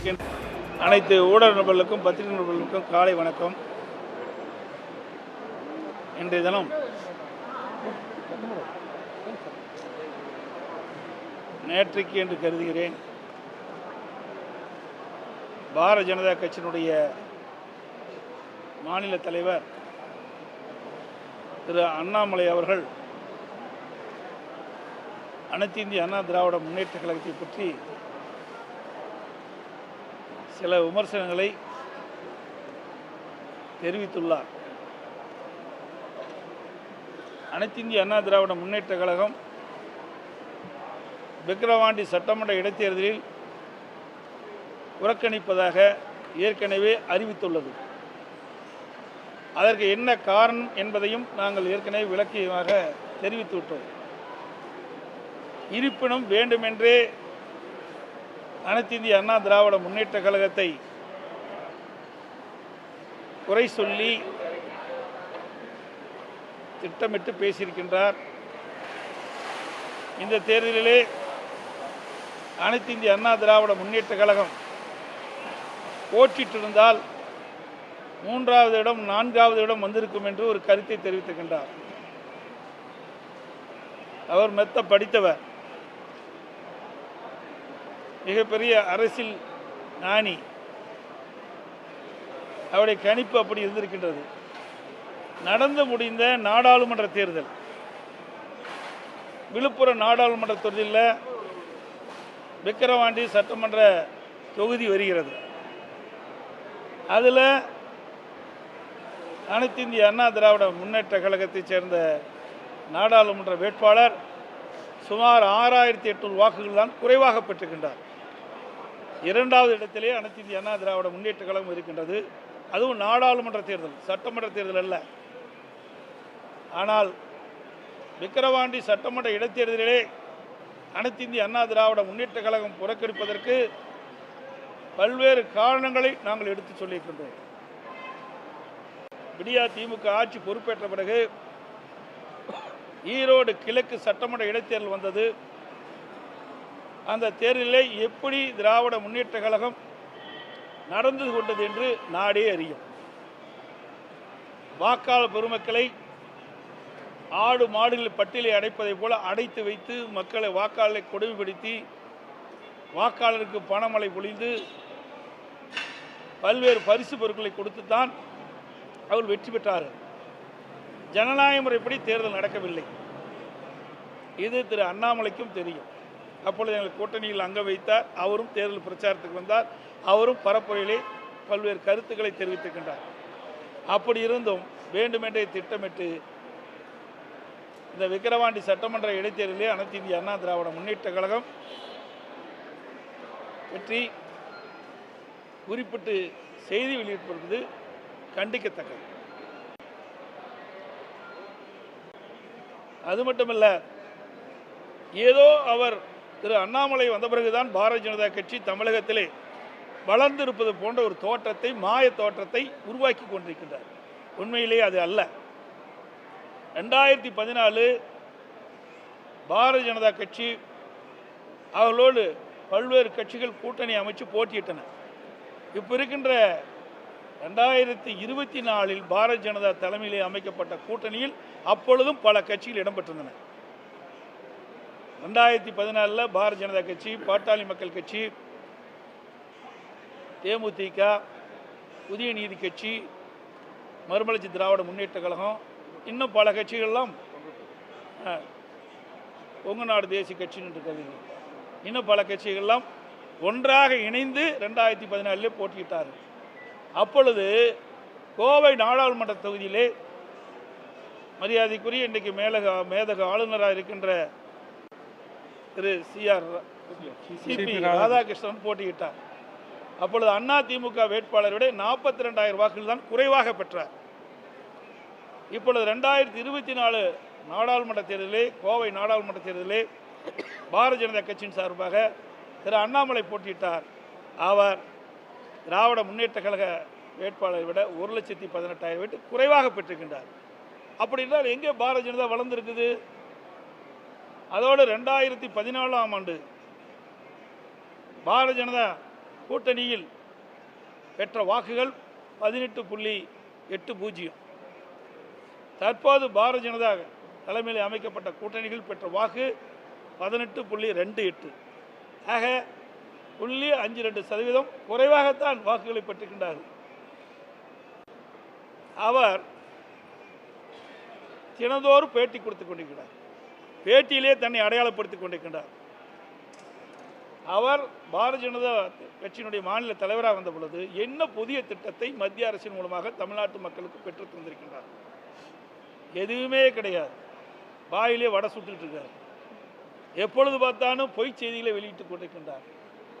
அனைத்து ஊடக நபர்களுக்கும் பத்திரிகை நபர்களுக்கும் காலை வணக்கம். இன்றைய தினம் நேற்றைக்கு என்று கருதுகிறேன். பாரத ஜனதா கட்சியினுடைய மாநில தலைவர் திரு அண்ணாமலை அவர்கள் அனைத்து இந்திய அண்ணா திராவிட முன்னேற்ற கழகத்தை பற்றி சில விமர்சனங்களை தெரிவித்துள்ளார். அனைத்திந்திய அண்ணா திராவிட முன்னேற்ற கழகம் விக்கிரவாண்டி சட்டமன்ற இடைத்தேர்தலில் புறக்கணிப்பதாக ஏற்கனவே அறிவித்துள்ளது. அதற்கு என்ன காரணம் என்பதையும் நாங்கள் ஏற்கனவே விளக்கியமாக தெரிவித்துவிட்டோம். இருப்பினும் வேண்டுமென்றே அனைத்து இந்திய அண்ணா திராவிட முன்னேற்ற கழகத்தை குறை சொல்லி திட்டமிட்டு பேசியிருக்கின்றார். இந்த தேர்தலிலே அனைத்து இந்திய அண்ணா திராவிட முன்னேற்ற கழகம் போட்டிட்டிருந்தால் மூன்றாவது இடம் நான்காவது இடம் வந்திருக்கும் என்று ஒரு கருத்தை தெரிவித்திருக்கின்றார். அவர் மெத்த படித்தவர். மிகப்பெரிய அரசியல் ஞானி. அவருடைய கணிப்பு அப்படி இருந்திருக்கின்றது. நடந்து முடிந்த நாடாளுமன்ற தேர்தல். விழுப்புரம் நாடாளுமன்ற தொகுதியில் விக்கிரவாண்டி சட்டமன்ற தொகுதி வருகிறது. அதில் அனைத்து இந்திய அண்ணா திராவிட முன்னேற்ற கழகத்தைச் சேர்ந்த நாடாளுமன்ற வேட்பாளர் சுமார் ஆறாயிரத்தி எட்நூறு வாக்குகள் தான் குறைவாக பெற்றுக்கின்றார் இரண்டாவது இடத்திலே அனைத்து இந்திய அண்ணா திராவிட முன்னேற்ற கழகம் இருக்கின்றது. அதுவும் நாடாளுமன்ற தேர்தல் சட்டமன்ற தேர்தல் அல்ல. ஆனால் விக்கிரவாண்டி சட்டமன்ற இடைத்தேர்தலிலே அனைத்து இந்திய அண்ணா திராவிட முன்னேற்ற கழகம் புறக்கணிப்பதற்கு பல்வேறு காரணங்களை நாங்கள் எடுத்து சொல்லியிருக்கின்றோம். விடியா திமுக ஆட்சி பொறுப்பேற்ற பிறகு ஈரோடு கிழக்கு சட்டமன்ற இடைத்தேர்தல் வந்தது. அந்த தேர்தலில் எப்படி திராவிட முன்னேற்ற கழகம் நடந்து கொண்டது என்று நாடே அறியும். வாக்காளர் பெருமக்களை ஆடு மாடுகள் பட்டியலை அடைப்பதைப் போல அடைத்து வைத்து மக்களை வாக்காளரை கொடுமைப்படுத்தி வாக்காளருக்கு பணமழை பொழிந்து பல்வேறு பரிசு பொருட்களை கொடுத்து தான் அவர் வெற்றி பெற்றார்கள் ஜனநாயக முறைப்படி தேர்தல் நடக்கவில்லை. இது திரு அண்ணாமலைக்கும் தெரியும். அப்பொழுது எங்கள் கூட்டணியில் அங்க வைத்தார். அவரும் தேர்தல் பிரச்சாரத்துக்கு வந்தார். அவரும் பரப்புரையிலே பல்வேறு கருத்துக்களை தெரிவித்திருக்கின்றார். அப்படி இருந்தும் வேண்டுமென்றே திட்டமிட்டு இந்த விக்கிரவாண்டி சட்டமன்ற இடைத்தேர்தலிலே அனைத்து இந்திய அண்ணா திராவிட முன்னேற்ற கழகம் பற்றி குறிப்பிட்டு செய்தி வெளியிட்டிருப்பது கண்டிக்கத்தக்கது. அது மட்டுமல்ல ஏதோ அவர் திரு அண்ணாமலை வந்த பிறகுதான் பாரதிய ஜனதா கட்சி தமிழகத்திலே வளர்ந்திருப்பது போன்ற ஒரு தோற்றத்தை மாய தோற்றத்தை உருவாக்கி கொண்டிருக்கின்றார். உண்மையிலேயே அது அல்ல. ரெண்டாயிரத்தி பதினாலு பாரதிய ஜனதா கட்சி அவர்களோடு பல்வேறு கட்சிகள் கூட்டணி அமைச்சு போட்டியிட்டன. இப்போ இருக்கின்ற ரெண்டாயிரத்தி இருபத்தி நாலில் பாரதிய ஜனதா தலைமையிலே அமைக்கப்பட்ட கூட்டணியில் அப்பொழுதும் பல கட்சிகள் இடம்பெற்றிருந்தன ரெண்டாயிரத்தி பதினாலில் பாரதிய ஜனதா கட்சி பாட்டாளி மக்கள் கட்சி தேமுதிக புதிய நீதி கட்சி மறுமலர்ச்சி திராவிட முன்னேற்ற கழகம் இன்னும் பல கட்சிகள்லாம் அஹ், நாடு தேசிய கட்சின்னு இருக்கிறது இன்னும் பல கட்சிகள்லாம் ஒன்றாக இணைந்து ரெண்டாயிரத்தி பதினாலிலே போட்டியிட்டார்கள். அப்பொழுது கோவை நாடாளுமன்ற தொகுதியிலே மரியாதைக்குரிய இன்றைக்கு மேலக மேதக ஆளுநராக இருக்கின்ற திரு சிஆர் சிபி ராதாகிருஷ்ணன். போட்டியிட்டார். அப்பொழுது அண்ணா திமுக வேட்பாளரை விட நாற்பத்தி ரெண்டாயிரம் வாக்குகள் தான் குறைவாக பெற்றார். இப்பொழுது ரெண்டாயிரத்தி இருபத்தி நாலு நாடாளுமன்ற தேர்தலிலே கோவை நாடாளுமன்ற தேர்தலிலே பாரதிய ஜனதா கட்சியின் சார்பாக திரு அண்ணாமலை போட்டியிட்டார். அவர் திராவிட முன்னேற்ற கழக வேட்பாளரை விட ஒரு லட்சத்தி பதினெட்டாயிரம் வீட்டு குறைவாக பெற்றிருக்கின்றார். அப்படி என்றால் எங்கே பாரதிய ஜனதா வளர்ந்திருக்குது? அதோடு ரெண்டாயிரத்தி பதினாலாம் ஆண்டு பாரதிய ஜனதா கூட்டணியில் பெற்ற வாக்குகள் பதினெட்டு புள்ளி எட்டு பூஜ்ஜியம். தற்போது பாரதிய ஜனதா தலைமையில் அமைக்கப்பட்ட கூட்டணிகள் பெற்ற வாக்கு பதினெட்டு புள்ளி ரெண்டு எட்டு. ஆக புள்ளி அஞ்சு ரெண்டு சதவீதம் குறைவாகத்தான் வாக்குகளை பெற்றுக்கின்றார்கள். அவர் தினந்தோறும் பேட்டி கொடுத்துக் கொண்டிருக்கிறார். பேட்டியிலே தன்னை அடையாளப்படுத்திக் கொண்டிருக்கின்றார். அவர் பாரதிய ஜனதா கட்சியினுடைய மாநில தலைவராக வந்த பொழுது என்ன புதிய திட்டத்தை மத்திய அரசின் மூலமாக தமிழ்நாட்டு மக்களுக்கு பெற்று தந்திருக்கின்றார்? எதுவுமே கிடையாது. வாயிலே வடை சுட்டுக்கிட்டு இருக்கார். எப்பொழுது பார்த்தாலும் பொய் செய்திகளை வெளியிட்டுக் கொண்டிருக்கின்றார்.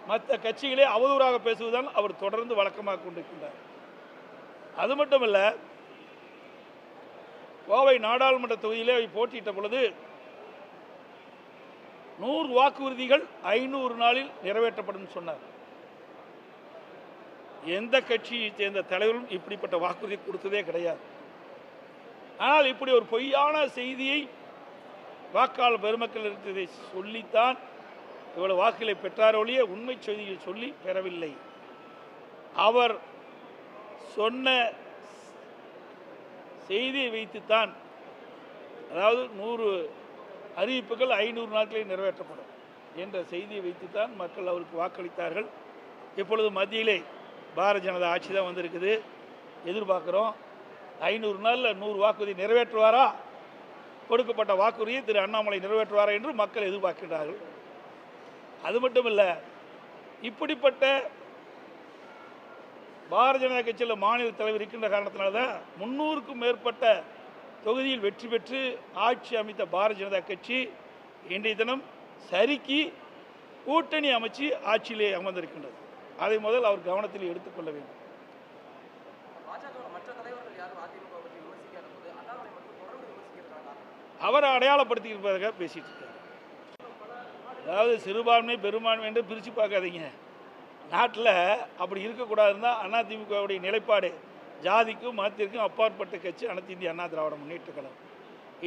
மற்ற கட்சிகளே அவதூறாக பேசுவதுதான் அவர் தொடர்ந்து வழக்கமாக கொண்டிருக்கின்றார். அது மட்டுமல்ல கோவை நாடாளுமன்ற தொகுதியிலே போட்டியிட்ட பொழுது நூறு வாக்குறுதிகள் ஐநூறு நாளில் நிறைவேற்றப்படும் சொன்னார். எந்த கட்சியை சேர்ந்த தலைவரும் இப்படிப்பட்ட வாக்குறுதி கொடுத்ததே கிடையாது. ஆனால் இப்படி ஒரு பொய்யான செய்தியை வாக்காளர் பெருமக்கள் இருக்கிறதை சொல்லித்தான் இவ்வளவு வாக்குகளை பெற்றார் உண்மை செய்தியை சொல்லி பெறவில்லை. அவர் சொன்ன செய்தியை வைத்துத்தான் அதாவது நூறு அறிவிப்புகள் ஐநூறு நாட்களில் நிறைவேற்றப்படும் என்ற செய்தியை வைத்துத்தான் மக்கள் அவருக்கு வாக்களித்தார்கள். இப்பொழுது மத்தியிலே பாரதிய ஜனதா ஆட்சி தான் வந்திருக்குது. எதிர்பார்க்குறோம் ஐநூறு நாளில் நூறு வாக்குறுதி நிறைவேற்றுவாரா? கொடுக்கப்பட்ட வாக்குறுதியை திரு அண்ணாமலை நிறைவேற்றுவாரா என்று மக்கள் எதிர்பார்க்கிறார்கள் அது மட்டும் இல்லை இப்படிப்பட்ட பாரதிய ஜனதா கட்சியில் மாநில தலைவர் இருக்கின்ற காரணத்தினால தான் முன்னூறுக்கும் மேற்பட்ட தொகுதியில் வெற்றி பெற்று ஆட்சி அமைத்த பாரதிய ஜனதா கட்சி இன்றைய தினம் சரிக்கு கூட்டணி அமைச்சு ஆட்சியிலே அமர்ந்திருக்கின்றது. அதை முதல் அவர் கவனத்தில் எடுத்துக்கொள்ள வேண்டும். அவரை அடையாளப்படுத்தி இருப்பதாக பேசிட்டு இருக்காரு. அதாவது சிறுபான்மை பெரும்பான்மை என்று பிரித்து பார்க்காதீங்க. நாட்டில் அப்படி இருக்கக்கூடாதுன்னா அதிமுகவுடைய நிலைப்பாடு. ஜாதிக்கும் மதத்திற்கும் அப்பாற்பட்ட கட்சி அனைத்து இந்திய அண்ணா திராவிட முன்னேற்ற கழகம்.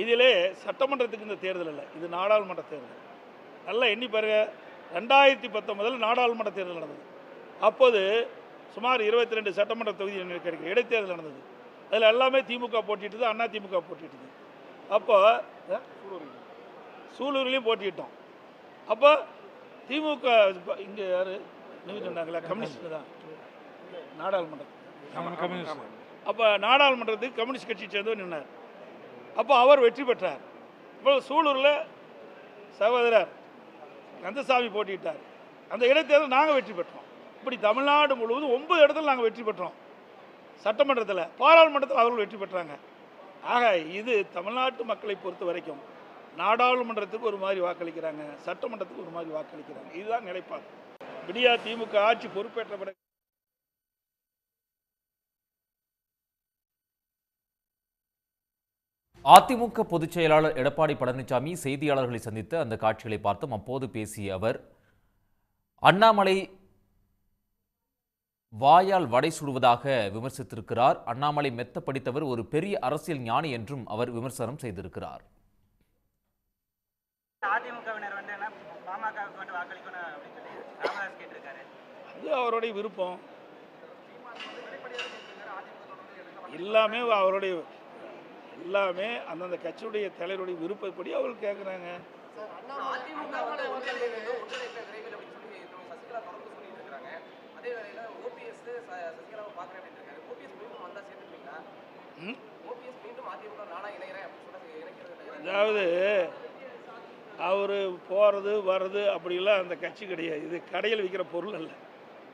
இதிலே சட்டமன்றத்துக்கு இந்த தேர்தல் இல்லை. இது நாடாளுமன்ற தேர்தல். நல்லா எண்ணி பாருங்க. ரெண்டாயிரத்தி பத்தொன்பதில் நாடாளுமன்ற தேர்தல் நடந்தது. அப்போது சுமார் இருபத்தி ரெண்டு சட்டமன்ற தொகுதி கிடைக்கும் இடைத்தேர்தல் நடந்தது. அதில் எல்லாமே திமுக போட்டிட்டது அண்ணா திமுக போட்டிட்டது அப்போ சூலூர்லேயும் போட்டிட்டோம். அப்போ திமுக இங்கே யார்? நீங்கள் சொன்னாங்களா கம்யூனிஸ்ட் தான். நாடாளுமன்றம் அப்போ நாடாளுமன்றத்துக்கு கம்யூனிஸ்ட் கட்சியை சேர்ந்தவர் நின்னார். அப்போ அவர் வெற்றி பெற்றார். இப்போ சூலூரில் சகோதரர் கந்தசாமி போட்டியிட்டார். அந்த இடைத்தேர்தல் நாங்கள் வெற்றி பெற்றோம். இப்படி தமிழ்நாடு முழுவதும் ஒன்பது இடத்துல நாங்கள் வெற்றி பெற்றோம். சட்டமன்றத்தில் பாராளுமன்றத்தில் அவர்கள் வெற்றி பெற்றாங்க. ஆக இது தமிழ்நாட்டு மக்களை பொறுத்த வரைக்கும் நாடாளுமன்றத்துக்கு ஒரு மாதிரி வாக்களிக்கிறாங்க சட்டமன்றத்துக்கு ஒரு மாதிரி வாக்களிக்கிறாங்க. இதுதான் நிலைப்பாடு. விடியா திமுக ஆட்சி பொறுப்பேற்ற பிறகு அதிமுக பொதுச் செயலாளர் எடப்பாடி பழனிசாமி செய்தியாளர்களை சந்தித்து அந்த காட்சிகளை பார்த்தோம். அப்போது பேசிய அவர் அண்ணாமலை வாயால் வடை சுடுவதாக விமர்சித்திருக்கிறார். அண்ணாமலை மெத்த படித்தவர் ஒரு பெரிய அரசியல் ஞானி என்றும் அவர் விமர்சனம் செய்திருக்கிறார். அது அவருடைய விருப்பம். எல்லாமே அவருடைய எல்லாமே அந்தந்த கட்சியுடைய தலைவருடைய விருப்பப்படி அவர்கள் கேட்குறாங்க அதாவது அவர் போகிறது வர்றது அப்படிலாம் அந்த கட்சி கிடையாது. இது கடையில் விற்கிற பொருள் அல்ல.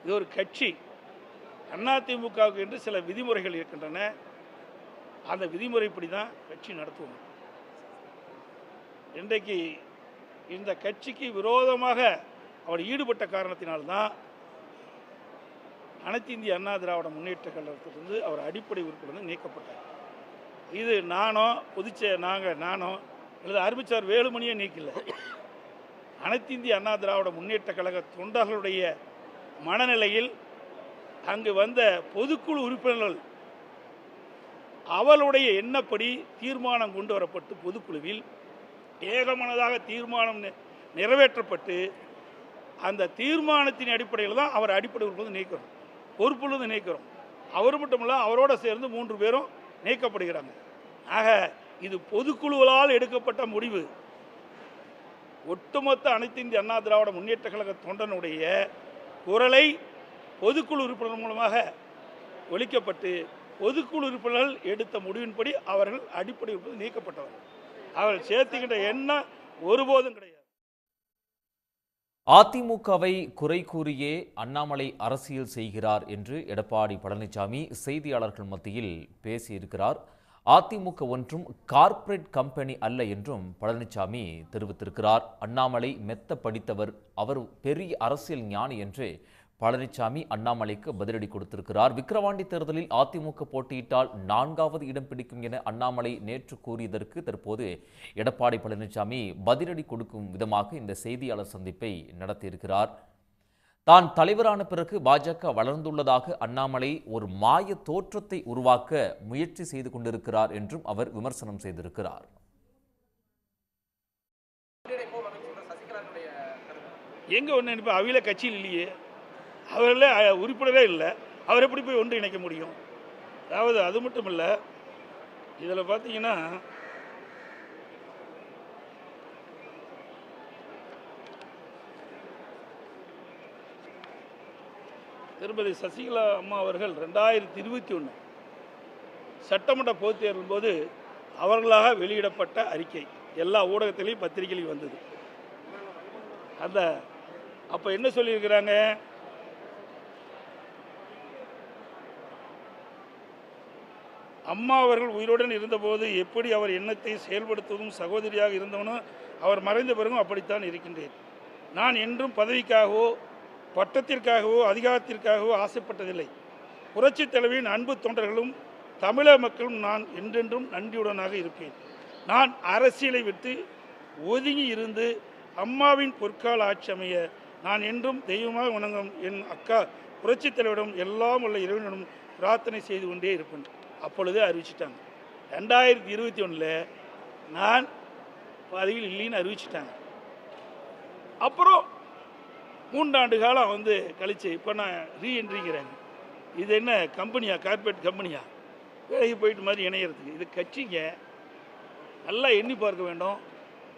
இது ஒரு கட்சி. அதிமுகவுக்கு என்று சில விதிமுறைகள் இருக்கின்றன. அந்த விதிமுறைப்படி தான் கட்சி நடத்துவோம். இன்றைக்கு இந்த கட்சிக்கு விரோதமாக அவர் ஈடுபட்ட காரணத்தினால்தான் அனைத்து இந்திய அண்ணா திராவிட முன்னேற்ற கழகத்திலிருந்து அவர் அடிப்படை உறுப்பினர் நீக்கப்பட்டார். இது நானோ புதுச்சே நாங்கள் நானோ அல்லது அறிவிச்சார் வேலுமணியே நீக்கல. அனைத்து இந்திய அண்ணா திராவிட முன்னேற்ற கழக தொண்டர்களுடைய மனநிலையில் அங்கு வந்த பொதுக்குழு உறுப்பினர்கள் அவளுடைய எண்ணப்படி தீர்மானம் கொண்டு வரப்பட்டு பொதுக்குழுவில் ஏகமனதாக தீர்மானம் நிறைவேற்றப்பட்டு அந்த தீர்மானத்தின் அடிப்படையில் தான் அவர் அடிப்படை உறுப்பினர் நீக்கிறோம். பொறுப்புலேருந்து நீக்கிறோம். அவர் மட்டும் இல்லை அவரோட சேர்ந்து மூன்று பேரும் நீக்கப்படுகிறாங்க. ஆக இது பொதுக்குழுவால் எடுக்கப்பட்ட முடிவு. ஒட்டுமொத்த அனைத்து இந்திய அண்ணா திராவிட முன்னேற்ற கழக தொண்டனுடைய குரலை பொதுக்குழு உறுப்பினர் மூலமாக ஒழிக்கப்பட்டு பொதுக்குழு உறுப்பினர்கள் எடுத்த முடிவின்படி அவர்கள் அடிப்படை உறுப்பினர் நீக்கப்பட்டவர்கள் அவர்கள் சேர்த்துக்கின்ற எண்ணம் ஒருபோதும் கிடையாது. அதிமுகவை குறை கூறியே அண்ணாமலை அரசியல் செய்கிறார் என்று எடப்பாடி பழனிசாமி செய்தியாளர்கள் மத்தியில் பேசியிருக்கிறார். அதிமுக ஒன்றும் கார்ப்பரேட் கம்பெனி அல்ல என்றும் பழனிசாமி தெரிவித்திருக்கிறார். அண்ணாமலை மெத்த படித்தவர் அவர் பெரிய அரசியல் ஞானி என்று பழனிசாமி அண்ணாமலைக்கு பதிலடி கொடுத்திருக்கிறார். விக்கிரவாண்டி தேர்தலில் அதிமுக போட்டியிட்டால் நான்காவது இடம் பிடிக்கும் என அண்ணாமலை நேற்று கூறியதற்கு தற்போது எடப்பாடி பழனிசாமி பதிலடி கொடுக்கும் விதமாக இந்த செய்தியாளர் சந்திப்பை நடத்தியிருக்கிறார். தான் தலைவரான பிறகு பாஜக வளர்ந்துள்ளதாக அண்ணாமலை ஒரு மாய தோற்றத்தை உருவாக்க முயற்சி செய்து கொண்டிருக்கிறார் என்றும் அவர் விமர்சனம் செய்திருக்கிறார். எங்க எங்கே ஒன்று இப்போ அவில கட்சியில் இல்லையே? அவர்களே உறுப்பினரே இல்லை. அவர் எப்படி போய் ஒன்று இணைக்க முடியும்? அதாவது அது மட்டும் இல்லை இதில் பார்த்தீங்கன்னா திருமதி சசிகலா அம்மா அவர்கள் ரெண்டாயிரத்தி இருபத்தி ஒன்று சட்டமன்ற பொதுத் தேர்தல் போது அவர்களாக வெளியிடப்பட்ட அறிக்கை. எல்லா ஊடகத்திலையும் பத்திரிகையிலையும் வந்தது. அந்த அப்போ என்ன சொல்லியிருக்கிறாங்க? அம்மா அவர்கள் உயிருடன் இருந்தபோது எப்படி அவர் எண்ணத்தை செயல்படுத்துவதும் சகோதரியாக இருந்தவனும் அவர் மறைந்த பிறகும் அப்படித்தான் இருக்கின்றேன். நான் என்றும் பதவிக்காகவோ பட்டத்திற்காகவோ அதிகாரத்திற்காகவோ ஆசைப்பட்டதில்லை. புரட்சி தலைவியின் அன்பு தொண்டர்களும் தமிழக மக்களும் நான் என்றென்றும் நன்றியுடனாக இருப்பேன். நான் அரசியலை விட்டு ஒதுங்கி இருந்து அம்மாவின் பொற்கால ஆட்சி அமைய நான் என்றும் தெய்வமாக வணங்கும் என் அக்கா புரட்சித் தலைவரிடம் எல்லாம் உள்ள இறைவனிடம் பிரார்த்தனை செய்து கொண்டே இருப்பேன். அப்பொழுதே அறிவிச்சிட்டாங்க. ரெண்டாயிரத்தி இருபத்தி ஒன்றில் நான் பதவியில் இல்லைன்னு அறிவிச்சிட்டாங்க. அப்புறம் மூன்றாண்டு காலம் வந்து கழிச்சு இப்போ நான் ரீஎன்ட்ரிங்கிறாங்க இது என்ன கம்பெனியா? கார்ப்பரேட் கம்பெனியா? வேலைக்கு போயிட்டு மாதிரி இணையறதுக்கு. இது கட்சிங்க. நல்லா எண்ணி பார்க்க வேண்டும்.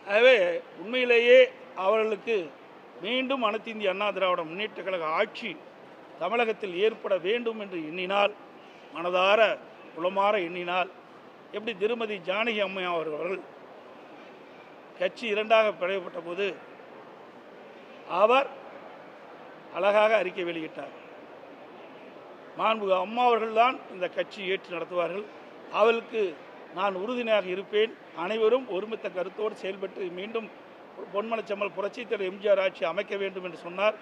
ஆகவே உண்மையிலேயே அவர்களுக்கு மீண்டும் அனைத்து இந்திய அண்ணா திராவிட முன்னேற்ற கழக ஆட்சி தமிழகத்தில் ஏற்பட வேண்டும் என்று எண்ணினால் மனதார உளமாற எண்ணினால் எப்படி திருமதி ஜானகி அம்மையா அவர்கள் கட்சி இரண்டாக பிளவுபட்ட போது அவர் அழகாக அறிக்கை வெளியிட்டார். மாண்புக அம்மா அவர்கள்தான் இந்த கட்சி ஏற்று நடத்துவார்கள். அவளுக்கு நான் உறுதுணையாக இருப்பேன். அனைவரும் ஒருமித்த கருத்தோடு செயல்பட்டு மீண்டும் பொன்மலைச்சம்மல் புரட்சித் எம்ஜிஆர் ஆட்சி அமைக்க வேண்டும் என்று சொன்னார்.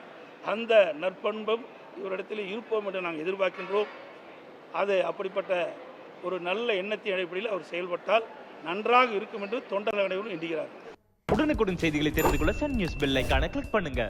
அந்த நற்பண்பும் இவரிடத்தில் இருப்போம் என்று நாங்கள் எதிர்பார்க்கின்றோம். அது அப்படிப்பட்ட ஒரு நல்ல எண்ணத்தின் அடிப்படையில் அவர் செயல்பட்டால் நன்றாக இருக்கும் என்று தொண்டர் அனைவரும் எண்ணுகிறார் உடனுக்குடன் செய்திகளை தெரிந்து கொள்ள சன் நியூஸ் பெல் ஐக்கான கிளிக் பண்ணுங்க.